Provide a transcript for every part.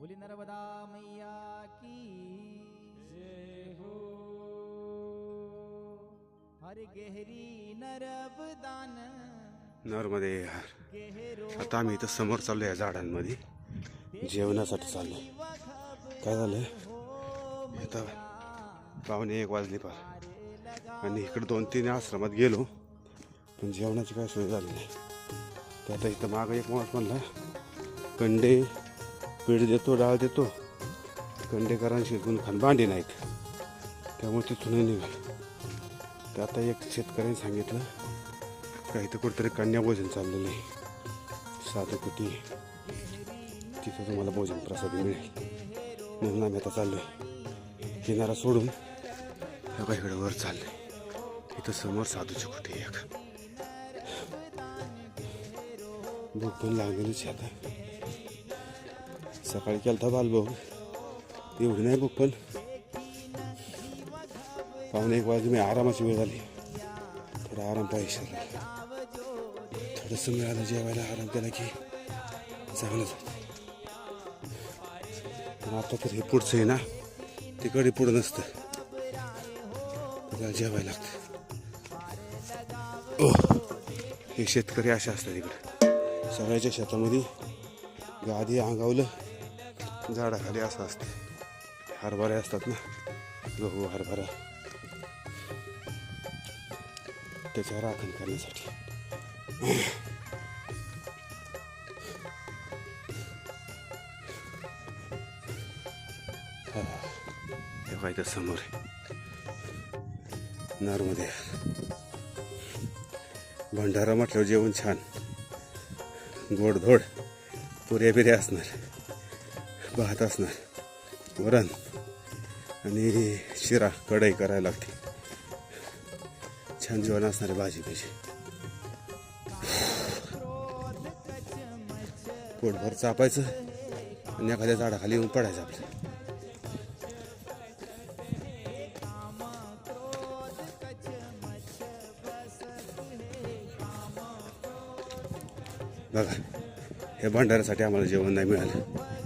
बोली नर्मदा मैया की जय हो। हर गहरी नर्मदान नरमध्ये यार गहरो आता आम्ही इथं समोर चाललो या झाडांमध्ये. जेवणासाठी चाललो काय झालं आता पावणे एक वाजली पार. आणि इकडं दोन तीन आश्रमात गेलो. पण जेवणाची काय सोय झाली नाही. तर आता इथं मागं एक माणूस म्हणला कंडे पीठ देतो डाळ देतो. कंडेकरांशी शिजून खान भांडी नाहीत. त्यामुळे तिथूनही निघाल. तर आता एक शेतकऱ्याने सांगितलं काही तर कुठेतरी कन्या भोजन चाललेलं आहे. साधं कुठे तिथं तुम्हाला भोजन प्रसाद मिळेल. म्हणून आम्ही आता चाललोय. किनारा सोडून ह्या बाईकडे वर आहे इथं समोर साधूची कुठी एक भूक पण लागलेलीच आहे आता. सकाळी केलता बालभाऊ एवढी नाही बघ पण. पाहुणे एक वाजून मी आरामाची वेळ झाली. थोडा आराम पाहिजे थोडंसं मिळालं जेवायला आराम केला की चांगलंच पण आता तर हे पुढचं आहे ना तिकडे पुढं नसतं. त्याला जेवायला लागतं. ओह, हे शेतकरी असे असतात इकडे. सगळ्याच्या शेतामध्ये गादी अंगावलं झाडाखाली असं असतं. हरभरे असतात ना. गहू हरभरा. त्याच्या राखण करण्यासाठी. हे. त्या समोर नर्मदे. नरमध्ये भंडारा म्हटल्यावर जेवण छान. गोडधोड. पुऱ्या बिऱ्या असणार. पाहत असणार वरण आणि शिरा कढई करायला लागते. छान जेवण असणार भाजी भाजी पोटभर चापायचं आणि एखाद्या झाडाखाली येऊन पडायचं आपलं. बघा हे भंडाऱ्यासाठी आम्हाला जेवण नाही मिळालं.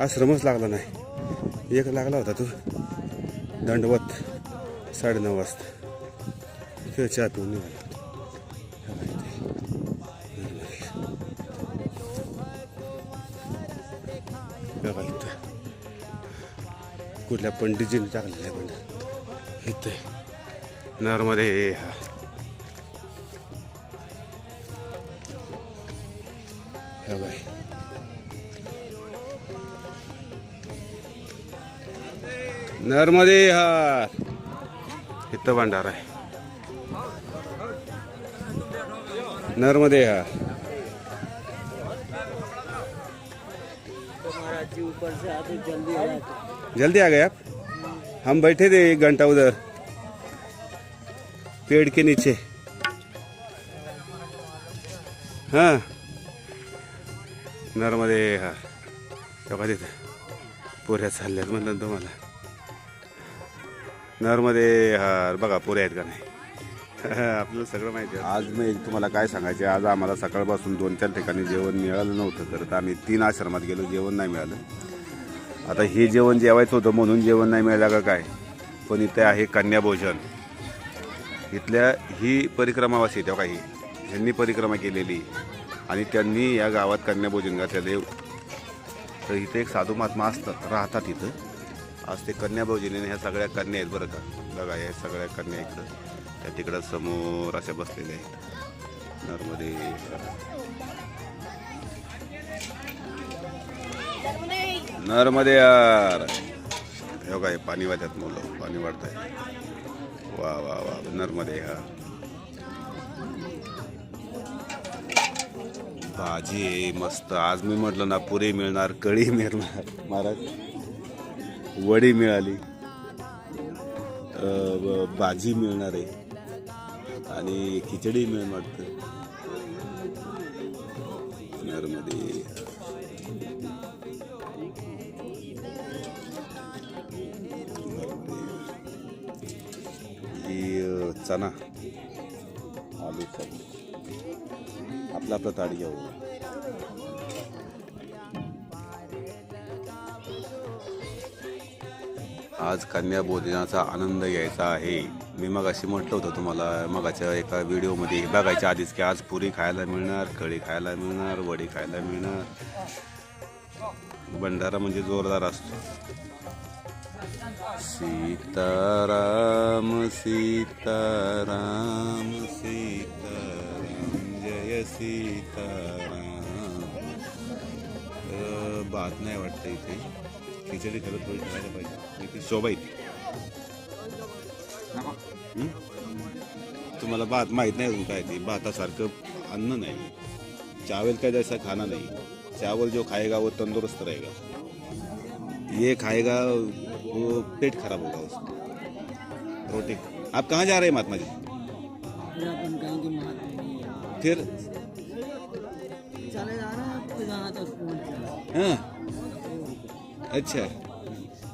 आश्रमच लागला नाही. एक लागला होता तो. दंडवत साडेनऊ वाजता. किंवा चहा पिऊन निघाला. इथं कुठल्या पंडितजीने टाकलेलं आहे पण इथे. नर्मदे हा. बाय नरमध्ये हार इथं भांडार आहे. नरमध्ये हार जल्दी आ गए आप? हम बैठे थे एक घंटा उधर पेड़ के नीचे। हाँ। नरमध्ये हा तेव्हा तिथं पुऱ्या चालल्यात म्हणलं तुम्हाला. नरमध्ये हार बघा पोरे आहेत का नाही? आपल्याला सगळं माहिती आहे. आज मी तुम्हाला काय सांगायचे आज आम्हाला सकाळपासून दोन चार ठिकाणी जेवण मिळालं नव्हतं तर आम्ही तीन आश्रमात गेलो जेवण नाही मिळालं. आता हे जेवण जेवायचं होतं म्हणून जेवण नाही मिळालं का काय? पण इथे आहे कन्याभोजन. इथल्या ही परिक्रमावासी तेव्हा हो काही ह्यांनी परिक्रमा केलेली. आणि त्यांनी या गावात कन्याभोजन घातलेले तर इथे एक साधू महात्मा असतात राहतात इथं. आज ते कन्याभाऊ भोजनीने ह्या सगळ्या कन्या आहेत बरं का. बघा या सगळ्या कन्या इकडं. त्या तिकडं समोर अशा बसलेल्या आहेत. नर्मदे. नर्मदे यार. हे काय पाणी वाजत मुलं. पाणी वाढत आहे वा वा वा. नर्मदे हा. भाजी मस्त. आज मी म्हटलं ना पुरी मिळणार कढी मिळणार. महाराज. वडी मिळाली भाजी मिळणार आहे आणि खिचडी मिळणार वाटतं. नरमध्ये चना आलू आपला आपला ताट घ्यावं. आज कन्याभोजनाचा आनंद घ्यायचा आहे. मी मग अशी म्हटलं होतं तुम्हाला मगाच्या एका व्हिडिओमध्ये हे बघायच्या आधीच की आज पुरी खायला मिळणार कढी खायला मिळणार वडी खायला मिळणार. भंडारा म्हणजे जोरदार असतो. सीताराम सीताराम सीताराम जय सीताराम. भात नाही वाटतं इथे. खिचडी खरं थोडी ठेवायला पाहिजे. इथे हं? तुम्हाला भात माहीत नाही अजून काय ते. भातासारखं अन्न नाही. चावल का जैसा खाना नहीं. चावल जो खाएगा वो तंदुरुस्त रहेगा ये खाएगा वो पेट खराब होगा उसका. रोटी. आप कहाँ जा रहे हैं महात्मा जी। फिर हाँ। अच्छा।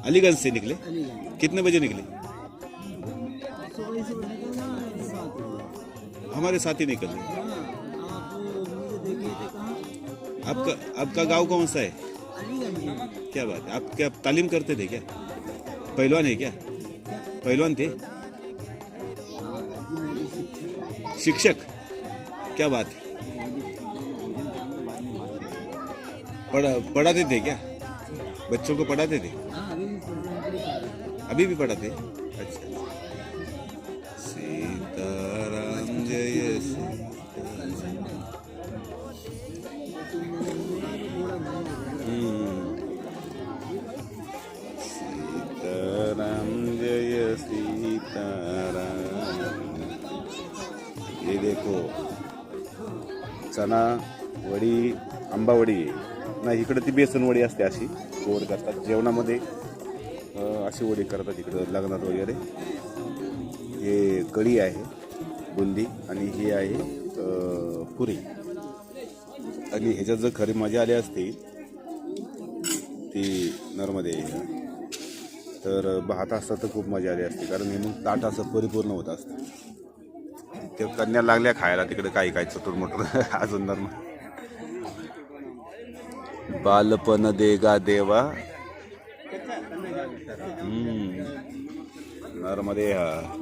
अलीगंज से निकले? कितने बजे निकले? है हमारे साथ ही निकले हाँ थे कहाँ? आपका आपका गाँव कौन सा है? क्या बात है। आप क्या तालीम करते थे क्या? पहलवान है क्या? पहलवान थे? शिक्षक। क्या बात है। पढ़ा पढ़ाते थे क्या? बच्चों को पढ़ाते थे? अभी भी पढ़ाते अच्छा सीताराम जय सीताराम जय सीताराम। ये देखो चना वडी आंबा वडी। नाही इकडं ती बेसनवडी असते अशी गोड करतात. जेवणामध्ये अशी वडी करतात इकडं लग्नात वगैरे. हे कढी आहे बुंदी आणि ही आहे पुरी. आणि ह्याच्यात जर खरी मजा आली असती ती नर्मदे. तर भात असता तर खूप मजा आली असती कारण हे मग ताट असं परिपूर्ण होत असतं ते कन्या लागल्या खायला तिकडे काही काही चतुर्मटूर अजून नर्म बालपण देगा देवा. नर्मदे हा.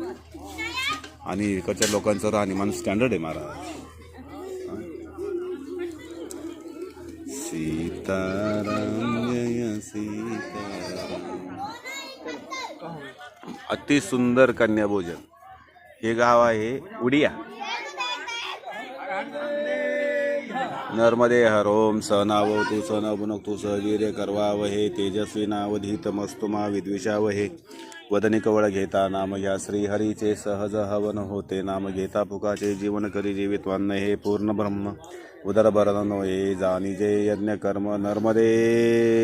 आणि इकडच्या लोकांचं राहणीमान स्टँडर्ड आहे महाराज. सीताराम जय सीताराम. अति सुंदर कन्या भोजन हे गाव आहे उडिया. नर्मदे हर ओम सहनाव तू सहनवनक तू सहवीर्य करवावहे तेजस्वी नावधीतमस्तुमा विद्विषावहे। वदनी कवळ घेता नाम घ्या श्रीहरीचे सहज हवन होते नाम घेता पुकाचे जीवन करी जीवित्वान्न हे पूर्ण ब्रह्म। उदर भरण हे जाणी जे यज्ञ कर्म नर्मदे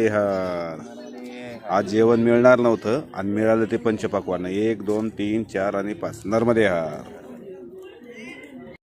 हर। आज जेवण मिळणार नव्हतं आणि मिळालं ते पंचपाकवान। एक दोन तीन चार आणि पाच। नर्मदे हर।